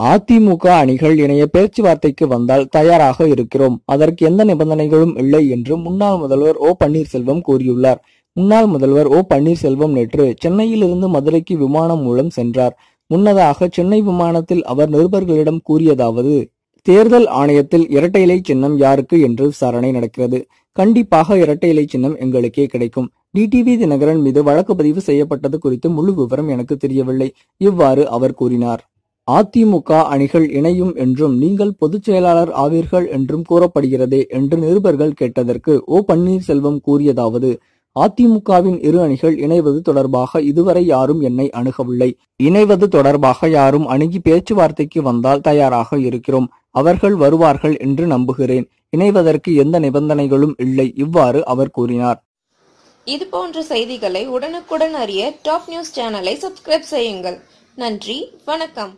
அதிமுக அணிகள் இணைய பேச்சுவார்த்தைக்கு வந்தால் தயாராக இருக்கிறோம். அதற்கு எந்த நிபந்தனைகளும் இல்லை என்று முன்னாள் முதல்வர் ஓ பன்னீர்செல்வம் கூறியுள்ளார். முன்னாள் முதல்வர் ஓ பன்னீர்செல்வம் நேற்று சென்னையிலிருந்து மதுரைக்கு விமானம் மூலம் சென்றார். முன்னதாக சென்னை விமானத்தில் அவர் நிருபர்களிடம் கூறியதாவது தேர்தல் ஆணையத்தில் இரட்டை இலை சின்னம் யாருக்கு என்று விசாரணை நடக்கிறது. கண்டிப்பாக இரட்டை இலை சின்னம் எங்களுக்கே கிடைக்கும். டிடிவி தினகரன் மீது வழக்கு பதிவு செய்யப்பட்டது குறித்து முழு விவரம் எனக்கு தெரியவில்லை. இவ்வாறு அவர் கூறினார். அதிமுக அணிகள் இணையும் என்றும் நீங்கள் பொதுச் செயலாளர் ஆவீர்கள் என்றும் கூறப்படுகிறதே என்று நிருபர்கள் கேட்டதற்கு ஓ. பன்னீர்செல்வம் கூறியதாவது அதிமுகவின் இரு அணிகள் இணைவது தொடர்பாக இதுவரை யாரும் என்னை அணுகவில்லை. இணைவது தொடர்பாக யாரும் அணுகி பேச்சுவார்த்தைக்கு வந்தால் தயாராக இருக்கிறோம். அவர்கள் வருவார்கள் என்று நம்புகிறேன். இணைவதற்கு எந்த நிபந்தனைகளும் இல்லை இவ்வாறு அவர் கூறினார். இது போன்ற செய்திகளை உடனுக்குடன் அறிய டாப் நியூஸ் சேனலை சப்ஸ்கிரைப் செய்யுங்கள். நன்றி வணக்கம்.